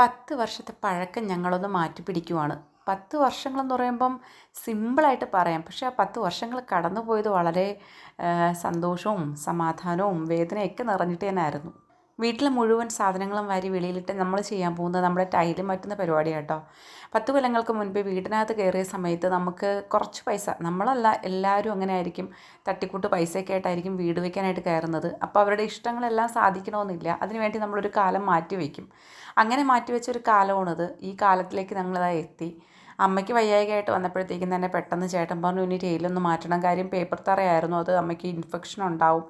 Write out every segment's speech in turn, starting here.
പത്ത് വർഷത്തെ പഴക്കം ഞങ്ങളൊന്ന് മാറ്റി പിടിക്കുവാണ്. പത്ത് വർഷങ്ങളെന്ന് പറയുമ്പം സിമ്പിളായിട്ട് പറയാം. പക്ഷേ ആ പത്ത് വർഷങ്ങൾ കടന്നു പോയത് വളരെ സന്തോഷവും സമാധാനവും വേദനയൊക്കെ നിറഞ്ഞിട്ട് തന്നെ ആയിരുന്നു വീട്ടിലെ മുഴുവൻ സാധനങ്ങളും വാരി വെളിയിലിട്ട് നമ്മൾ ചെയ്യാൻ പോകുന്നത് നമ്മുടെ ടൈൽ മാറ്റുന്ന പരിപാടി കേട്ടോ. പത്ത് കൊല്ലങ്ങൾക്ക് മുൻപ് വീടിനകത്ത് കയറിയ സമയത്ത് നമുക്ക് കുറച്ച് പൈസ നമ്മളല്ല എല്ലാവരും അങ്ങനെ ആയിരിക്കും തട്ടിക്കൂട്ട് പൈസയൊക്കെ ആയിട്ടായിരിക്കും വീട് വയ്ക്കാനായിട്ട് കയറുന്നത്. അപ്പോൾ അവരുടെ ഇഷ്ടങ്ങളെല്ലാം സാധിക്കണമെന്നില്ല. അതിനുവേണ്ടി നമ്മളൊരു കാലം മാറ്റി വയ്ക്കും. അങ്ങനെ മാറ്റി വെച്ചൊരു കാലമാണിത്. ഈ കാലത്തിലേക്ക് ഞങ്ങളതായി എത്തി. അമ്മയ്ക്ക് വയ്യായികയായിട്ട് വന്നപ്പോഴത്തേക്കും തന്നെ പെട്ടെന്ന് ചേട്ടൻ പറഞ്ഞു ഇനി ടെയിലൊന്ന് മാറ്റണം. കാര്യം പേപ്പർ തറയായിരുന്നു. അത് അമ്മയ്ക്ക് ഇൻഫെക്ഷൻ ഉണ്ടാവും.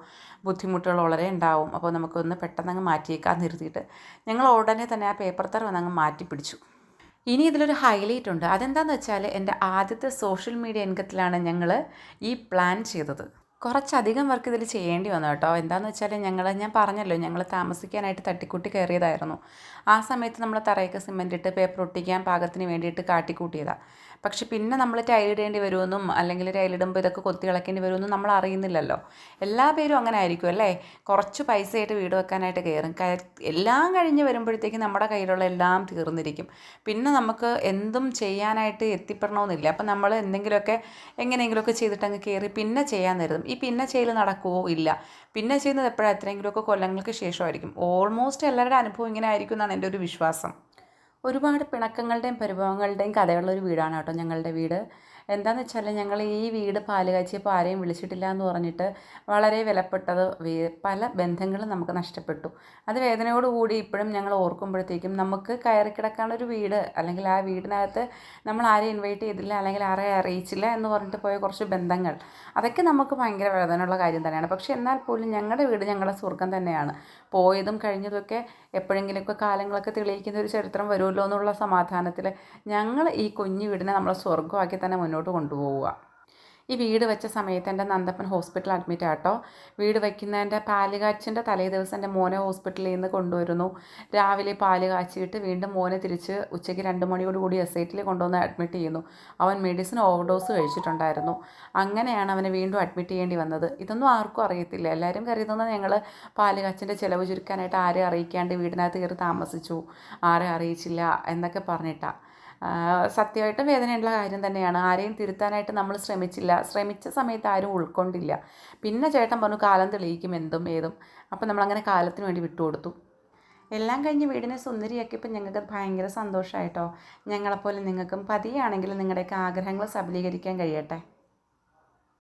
ബുദ്ധിമുട്ടുകൾ വളരെ ഉണ്ടാവും. അപ്പോൾ നമുക്കൊന്ന് പെട്ടെന്ന് അങ്ങ് മാറ്റിയേക്കാൻ നിർത്തിയിട്ട് ഞങ്ങൾ ഉടനെ തന്നെ ആ പേപ്പർ തറ വന്ന് അങ്ങ് മാറ്റി പിടിച്ചു. ഇനി ഇതിലൊരു ഹൈലൈറ്റ് ഉണ്ട്. അതെന്താണെന്ന് വെച്ചാൽ എന്റെ ആദ്യത്തെ സോഷ്യൽ മീഡിയ രംഗത്തിലാണ് ഞങ്ങൾ ഈ പ്ലാൻ ചെയ്തത്. കുറച്ചധികം വർക്ക് ഇതിൽ ചെയ്യേണ്ടി വന്നു കേട്ടോ. എന്താണെന്ന് വെച്ചാൽ ഞങ്ങൾ ഞാൻ പറഞ്ഞല്ലോ ഞങ്ങൾ താമസിക്കാനായിട്ട് തട്ടിക്കൂട്ടി കയറിയതായിരുന്നു. ആ സമയത്ത് നമ്മൾ തറയൊക്കെ സിമെന്റ് ഇട്ട് പേപ്പർ ഒട്ടിക്കാൻ പാകത്തിന് വേണ്ടിയിട്ട് കാട്ടിക്കൂട്ടിയതാണ് പക്ഷെ പിന്നെ നമ്മൾ ടൈലിടേണ്ടി വരുമെന്നും അല്ലെങ്കിൽ ടൈലിടുമ്പോൾ ഇതൊക്കെ കൊത്തി കളക്കേണ്ടി വരുമെന്നും നമ്മൾ അറിയുന്നില്ലല്ലോ. എല്ലാ പേരും അങ്ങനെ ആയിരിക്കും അല്ലേ? കുറച്ച് പൈസയായിട്ട് വീട് വെക്കാനായിട്ട് കയറും. എല്ലാം കഴിഞ്ഞ് വരുമ്പോഴത്തേക്കും നമ്മുടെ കയ്യിലുള്ള എല്ലാം തീർന്നിരിക്കും. പിന്നെ നമുക്ക് എന്തും ചെയ്യാനായിട്ട് എത്തിപ്പെടണമെന്നില്ല. അപ്പം നമ്മൾ എന്തെങ്കിലുമൊക്കെ എങ്ങനെയെങ്കിലുമൊക്കെ ചെയ്തിട്ട് അങ്ങ് കയറി പിന്നെ ചെയ്യാൻ തരുതും ഈ പിന്നെ ചെയ്യൽ നടക്കുമോ ഇല്ല. പിന്നെ ചെയ്യുന്നത് എപ്പോഴാണ് എത്രയെങ്കിലുമൊക്കെ കൊല്ലങ്ങൾക്ക് ശേഷമായിരിക്കും. ഓൾമോസ്റ്റ് എല്ലാവരുടെ അനുഭവം ഇങ്ങനെ ആയിരിക്കും എന്നാണ് എന്റെ ഒരു വിശ്വാസം. ഒരുപാട് പിണക്കങ്ങളുടെയും പരിഭവങ്ങളുടെയും കഥയുള്ളൊരു വീടാണ് കേട്ടോ ഞങ്ങളുടെ വീട്. എന്താണെന്ന് വെച്ചാൽ ഞങ്ങൾ ഈ വീട് പാൽ കാച്ചിയപ്പോൾ ആരെയും വിളിച്ചിട്ടില്ല എന്ന് പറഞ്ഞിട്ട് വളരെ വിലപ്പെട്ടത് പല ബന്ധങ്ങളും നമുക്ക് നഷ്ടപ്പെട്ടു. അത് വേദനയോടുകൂടി ഇപ്പോഴും ഞങ്ങൾ ഓർക്കുമ്പോഴത്തേക്കും നമുക്ക് കയറി കിടക്കാനുള്ളൊരു വീട് അല്ലെങ്കിൽ ആ വീടിനകത്ത് നമ്മൾ ആരെയും ഇൻവൈറ്റ് ചെയ്തില്ല അല്ലെങ്കിൽ ആരെ അറിയിച്ചില്ല എന്ന് പറഞ്ഞിട്ട് പോയ കുറച്ച് ബന്ധങ്ങൾ അതൊക്കെ നമുക്ക് ഭയങ്കര വേദനയുള്ള കാര്യം തന്നെയാണ്. പക്ഷേ എന്നാൽ പോലും ഞങ്ങളുടെ വീട് ഞങ്ങളുടെ സ്വർഗം തന്നെയാണ്. പോയതും കഴിഞ്ഞതൊക്കെ എപ്പോഴെങ്കിലുമൊക്കെ കാലങ്ങളൊക്കെ തെളിയിക്കുന്ന ഒരു ചരിത്രം വരുമല്ലോ എന്നുള്ള സമാധാനത്തിൽ ഞങ്ങൾ ഈ കുഞ്ഞു വീടിനെ നമ്മളെ സ്വർഗമാക്കി തന്നെ മുന്നോട്ട് കൊണ്ടുപോവുക. ഈ വീട് വെച്ച സമയത്ത് എന്റെ നന്ദപ്പൻ ഹോസ്പിറ്റലിൽ അഡ്മിറ്റ് ആട്ടോ. വീട് വയ്ക്കുന്നതിന്റെ പാൽ കാച്ചിന്റെ തലേ ദിവസം എന്റെ മോനെ ഹോസ്പിറ്റലിൽ നിന്ന് കൊണ്ടുവരുന്നു. രാവിലെ പാൽ കാച്ചിയിട്ട് വീണ്ടും മോനെ തിരിച്ച് ഉച്ചയ്ക്ക് രണ്ട് മണിയോടുകൂടി എസ് ഐ ടിയിൽ കൊണ്ടുവന്ന് അഡ്മിറ്റ് ചെയ്യുന്നു. അവൻ മെഡിസിൻ ഓവർഡോസ് കഴിച്ചിട്ടുണ്ടായിരുന്നു. അങ്ങനെയാണ് അവനെ വീണ്ടും അഡ്മിറ്റ് ചെയ്യേണ്ടി വന്നത്. ഇതൊന്നും ആർക്കും അറിയത്തില്ല. എല്ലാവരും കരുതുന്നത് ഞങ്ങൾ പാൽ കാച്ചിന്റെ ചിലവ് ചുരുക്കാനായിട്ട് ആരെ അറിയിക്കാണ്ട് വീടിനകത്ത് കയറി താമസിച്ചു. ആരെ അറിയിച്ചില്ല എന്നൊക്കെ പറഞ്ഞിട്ടാണ് സത്യമായിട്ടും വേദനയുള്ള കാര്യം തന്നെയാണ്. ആരെയും തിരുത്താനായിട്ട് നമ്മൾ ശ്രമിച്ചില്ല. ശ്രമിച്ച സമയത്ത് ആരും ഉൾക്കൊണ്ടില്ല. പിന്നെ ചേട്ടൻ പറഞ്ഞു കാലം തെളിയിക്കും എന്തും ഏതും. അപ്പം നമ്മളങ്ങനെ കാലത്തിന് വേണ്ടി വിട്ടുകൊടുത്തു. എല്ലാം കഴിഞ്ഞ് വീടിനെ സുന്ദരിയാക്കിയപ്പോൾ ഞങ്ങൾക്ക് ഭയങ്കര സന്തോഷമായിട്ടോ ഞങ്ങളെപ്പോലെ നിങ്ങൾക്കും പതിയാണെങ്കിലും നിങ്ങളുടെയൊക്കെ ആഗ്രഹങ്ങൾ സബലീകരിക്കാൻ കഴിയട്ടെ.